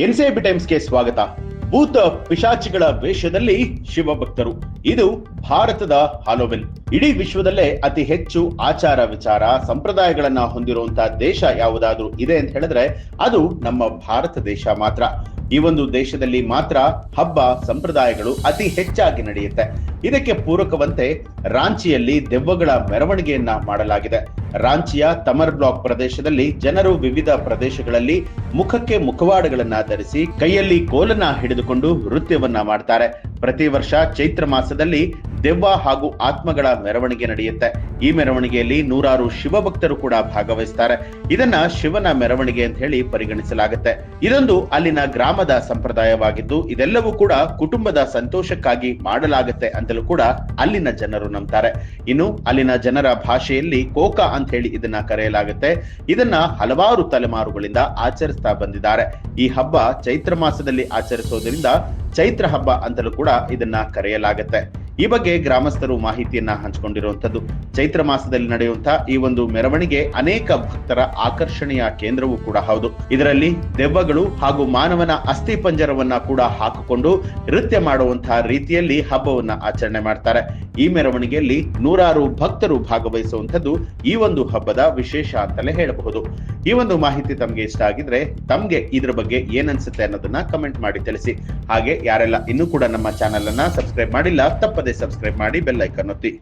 NCB ಟೈಮ್ಸ್ಗೆ ಸ್ವಾಗತ. ಭೂತ ಪಿಶಾಚಿಗಳ ವೇಷದಲ್ಲಿ ಶಿವಭಕ್ತರು. ಇದು ಭಾರತದ ಹಾಲೋವಿನ್ ಇಡೀ ವಿಶ್ವದಲ್ಲೇ ಅತಿ ಹೆಚ್ಚು ಆಚಾರ ವಿಚಾರ ಸಂಪ್ರದಾಯಗಳನ್ನ ಹೊಂದಿರುವಂತಹ ದೇಶ ಯಾವುದಾದ್ರೂ ಇದೆ ಅಂತ ಹೇಳಿದ್ರೆ ಅದು ನಮ್ಮ ಭಾರತ ದೇಶ ಮಾತ್ರ. ಈ ಒಂದು ದೇಶದಲ್ಲಿ ಮಾತ್ರ ಹಬ್ಬ ಸಂಪ್ರದಾಯಗಳು ಅತಿ ಹೆಚ್ಚಾಗಿ ನಡೆಯುತ್ತೆ. ಇದಕ್ಕೆ ಪೂರಕವಂತೆ ರಾಂಚಿಯಲ್ಲಿ ದೆವ್ವಗಳ ಮೆರವಣಿಗೆಯನ್ನ ಮಾಡಲಾಗಿದೆ. ರಾಂಚಿಯ ತಮರ್ ಬ್ಲಾಕ್ ಪ್ರದೇಶದಲ್ಲಿ ಜನರು ವಿವಿಧ ಪ್ರದೇಶಗಳಲ್ಲಿ ಮುಖಕ್ಕೆ ಮುಖವಾಡಗಳನ್ನ ಧರಿಸಿ ಕೈಯಲ್ಲಿ ಕೋಲನ್ನ ಹಿಡಿದುಕೊಂಡು ನೃತ್ಯವನ್ನ ಮಾಡ್ತಾರೆ. ಪ್ರತಿ ವರ್ಷ ಚೈತ್ರ ಮಾಸದಲ್ಲಿ ದೆವ್ವ ಹಾಗೂ ಆತ್ಮಗಳ ಮೆರವಣಿಗೆ ನಡೆಯುತ್ತೆ. ಈ ಮೆರವಣಿಗೆಯಲ್ಲಿ ನೂರಾರು ಶಿವಭಕ್ತರು ಕೂಡ ಭಾಗವಹಿಸ್ತಾರೆ. ಇದನ್ನ ಶಿವನ ಮೆರವಣಿಗೆ ಅಂತ ಹೇಳಿ ಪರಿಗಣಿಸಲಾಗುತ್ತೆ. ಇದೊಂದು ಅಲ್ಲಿನ ಗ್ರಾಮದ ಸಂಪ್ರದಾಯವಾಗಿದ್ದು, ಇದೆಲ್ಲವೂ ಕೂಡ ಕುಟುಂಬದ ಸಂತೋಷಕ್ಕಾಗಿ ಮಾಡಲಾಗುತ್ತೆ ಅಂತಲೂ ಕೂಡ ಅಲ್ಲಿನ ಜನರು ನಂಬ್ತಾರೆ. ಇನ್ನು ಅಲ್ಲಿನ ಜನರ ಭಾಷೆಯಲ್ಲಿ ಕೋಕ ಅಂತ ಹೇಳಿ ಇದನ್ನ ಕರೆಯಲಾಗುತ್ತೆ. ಇದನ್ನ ಹಲವಾರು ತಲೆಮಾರುಗಳಿಂದ ಆಚರಿಸ್ತಾ ಬಂದಿದ್ದಾರೆ. ಈ ಹಬ್ಬ ಚೈತ್ರ ಮಾಸದಲ್ಲಿ ಆಚರಿಸೋದ್ರಿಂದ ಚೈತ್ರ ಹಬ್ಬ ಅಂತಲೂ ಕೂಡ ಇದನ್ನ ಕರೆಯಲಾಗುತ್ತೆ. ಈ ಬಗ್ಗೆ ಗ್ರಾಮಸ್ಥರು ಮಾಹಿತಿಯನ್ನ ಹಂಚಿಕೊಂಡಿರುವಂತದ್ದು ಚೈತ್ರ ಮಾಸದಲ್ಲಿ ನಡೆಯುವಂತಹ ಈ ಒಂದು ಮೆರವಣಿಗೆ ಅನೇಕ ಭಕ್ತರ ಆಕರ್ಷಣೆಯ ಕೇಂದ್ರವೂ ಕೂಡ ಹೌದು. ಇದರಲ್ಲಿ ದೆವ್ವಗಳು ಹಾಗೂ ಮಾನವನ ಅಸ್ಥಿ ಪಂಜರವನ್ನ ಕೂಡ ಹಾಕಿಕೊಂಡು ನೃತ್ಯ ಮಾಡುವಂತಹ ರೀತಿಯಲ್ಲಿ ಹಬ್ಬವನ್ನ ಆಚರಣೆ ಮಾಡ್ತಾರೆ. ಈ ಮೆರವಣಿಗೆಯಲ್ಲಿ ನೂರಾರು ಭಕ್ತರು ಭಾಗವಹಿಸುವಂತದ್ದು ಈ ಒಂದು ಹಬ್ಬದ ವಿಶೇಷ ಅಂತಲೇ ಹೇಳಬಹುದು. ಈ ಒಂದು ಮಾಹಿತಿ ತಮ್ಗೆ ಇಷ್ಟ ಆಗಿದ್ರೆ ತಮ್ಗೆ ಇದ್ರ ಬಗ್ಗೆ ಏನನ್ಸುತ್ತೆ ಅನ್ನೋದನ್ನ ಕಮೆಂಟ್ ಮಾಡಿ ತಿಳಿಸಿ. ಹಾಗೆ ಯಾರೆಲ್ಲ ಇನ್ನೂ ಕೂಡ ನಮ್ಮ ಚಾನೆಲ್ ಅನ್ನ ಸಬ್ಸ್ಕ್ರೈಬ್ ಮಾಡಿಲ್ಲ ತಪ್ಪದೆ ಸಬ್ಸ್ಕ್ರೈಬ್ ಮಾಡಿ ಬೆಲ್ ಐಕನ್ ಒತ್ತಿ.